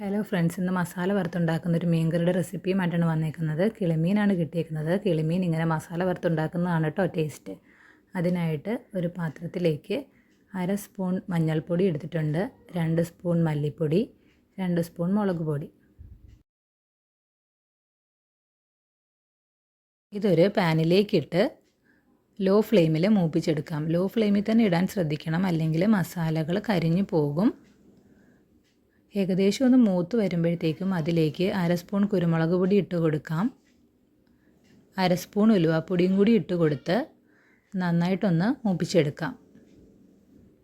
Hello friends ഇന്ന് മസാല വറുത്തുണ്ടാക്കുന്ന ഒരു മീൻകറിയുടെ റെസിപ്പിയുമായിട്ടാണ് വന്നേക്കുന്നത്. കിളിമീനാണ് കിട്ടിയേക്കുന്നത്. കിളിമീൻ ഇങ്ങനെ മസാല വറുത്തുണ്ടാക്കുന്നതാണ് കേട്ടോ ടേസ്റ്റ് അതിനായിട്ട് ഒരു പാത്രത്തിലേക്ക് അര സ്പൂൺ മഞ്ഞൾപ്പൊടി എടുത്തിട്ടുണ്ട്. രണ്ട് സ്പൂൺ മല്ലിപ്പൊടി രണ്ട് സ്പൂൺ മുളക് പൊടി. ഇതൊരു പാനിലേക്കിട്ട് ലോ ഫ്ലെയിമിൽ മൂപ്പിച്ചെടുക്കാം. ലോ ഫ്ലെയിമിൽ തന്നെ ഇടാൻ ശ്രദ്ധിക്കണം. അല്ലെങ്കിൽ മസാലകൾ കരിഞ്ഞു പോകും. ഏകദേശം ഒന്ന് മൂത്ത് വരുമ്പോഴത്തേക്കും അതിലേക്ക് അര സ്പൂൺ കുരുമുളക് പൊടി ഇട്ട് കൊടുക്കാം. അര സ്പൂൺ ഉലുവാപ്പൊടിയും കൂടി ഇട്ട് കൊടുത്ത് നന്നായിട്ടൊന്ന് മൂപ്പിച്ചെടുക്കാം.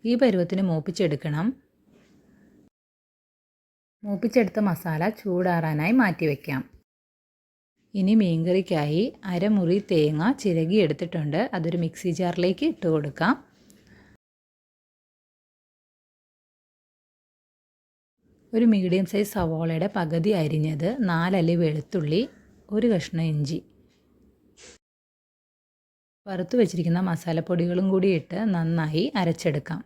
ഈ പരുവത്തിന് മൂപ്പിച്ചെടുക്കണം. മൂപ്പിച്ചെടുത്ത മസാല ചൂടാറാനായി മാറ്റി വയ്ക്കാം ഇനി മീൻകറിക്കായി അരമുറി തേങ്ങ ചിരകി എടുത്തിട്ടുണ്ട്. അതൊരു മിക്സി ജാറിലേക്ക് ഇട്ട് കൊടുക്കാം. ഒരു മീഡിയം സൈസ് സവോളയുടെ പകുതി അരിഞ്ഞത് നാലല്ലി വെളുത്തുള്ളി ഒരു കഷ്ണം ഇഞ്ചി. വറുത്ത് വെച്ചിരിക്കുന്ന മസാലപ്പൊടികളും കൂടി ഇട്ട് നന്നായി അരച്ചെടുക്കാം.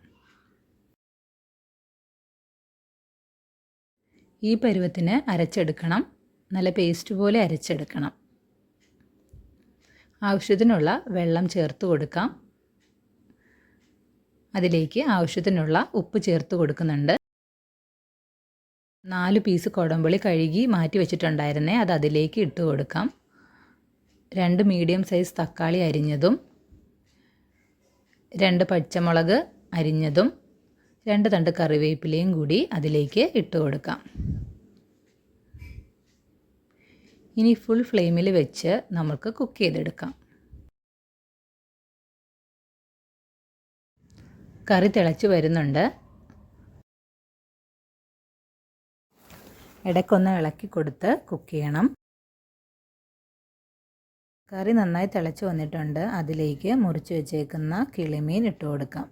ഈ പരുവത്തിന് അരച്ചെടുക്കണം. നല്ല പേസ്റ്റ് പോലെ അരച്ചെടുക്കണം. ആവശ്യത്തിനുള്ള വെള്ളം ചേർത്ത് കൊടുക്കാം. അതിലേക്ക് ആവശ്യത്തിനുള്ള ഉപ്പ് ചേർത്ത് കൊടുക്കുന്നുണ്ട്. നാല് പീസ് കുടമ്പുളി കഴുകി മാറ്റി വെച്ചിട്ടുണ്ടായിരുന്നേ. അത് അതിലേക്ക് ഇട്ട് കൊടുക്കാം. രണ്ട് മീഡിയം സൈസ് തക്കാളി അരിഞ്ഞതും രണ്ട് പച്ചമുളക് അരിഞ്ഞതും രണ്ട് തണ്ട് കറിവേപ്പിലയും കൂടി അതിലേക്ക് ഇട്ട് കൊടുക്കാം. ഇനി ഫുൾ ഫ്ലെയിമിൽ വെച്ച് നമുക്ക് കുക്ക് ചെയ്തെടുക്കാം. കറി തിളച്ച് വരുന്നുണ്ട്. ഇടയ്ക്കൊന്ന് ഇളക്കി കൊടുത്ത് കുക്ക് ചെയ്യണം. കറി നന്നായി തിളച്ച് വന്നിട്ടുണ്ട്. അതിലേക്ക് മുറിച്ച് വെച്ചേക്കുന്ന കിളിമീൻ ഇട്ട് കൊടുക്കാം.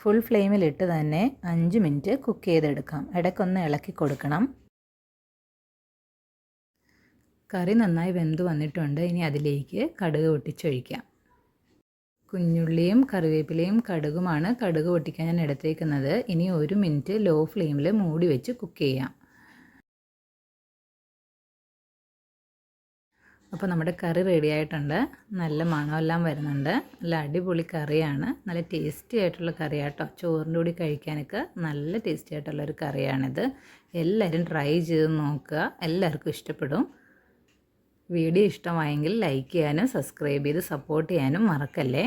ഫുൾ ഫ്ലെയിമിലിട്ട് തന്നെ അഞ്ച് മിനിറ്റ് കുക്ക് ചെയ്തെടുക്കാം. ഇടയ്ക്കൊന്ന് ഇളക്കി കൊടുക്കണം. കറി നന്നായി വെന്ത് വന്നിട്ടുണ്ട്. ഇനി അതിലേക്ക് കടുക് പൊട്ടിച്ചൊഴിക്കാം. കുഞ്ഞുള്ളിയും കറിവേപ്പിലയും കടുകുമാണ് കടുക് പൊട്ടിക്കാൻ ഞാൻ എടുത്തേക്കുന്നത്. ഇനി ഒരു മിനിറ്റ് ലോ ഫ്ലെയിമിൽ മൂടി വെച്ച് കുക്ക് ചെയ്യാം. അപ്പോൾ നമ്മുടെ കറി റെഡി ആയിട്ടുണ്ട്. നല്ല മണമെല്ലാം വരുന്നുണ്ട്. നല്ല അടിപൊളി കറിയാണ്. നല്ല ടേസ്റ്റി ആയിട്ടുള്ള കറിയാട്ടോ. ചോറിന്റെ കൂടി കഴിക്കാനൊക്കെ നല്ല ടേസ്റ്റി ആയിട്ടുള്ള ഒരു കറിയാണിത്. എല്ലാവരും ട്രൈ ചെയ്ത് നോക്കുക. എല്ലാവർക്കും ഇഷ്ടപ്പെടും. വീഡിയോ ഇഷ്ടമായെങ്കിൽ ലൈക്ക് ചെയ്യാനും സബ്സ്ക്രൈബ് ചെയ്ത് സപ്പോർട്ട് ചെയ്യാനും മറക്കല്ലേ?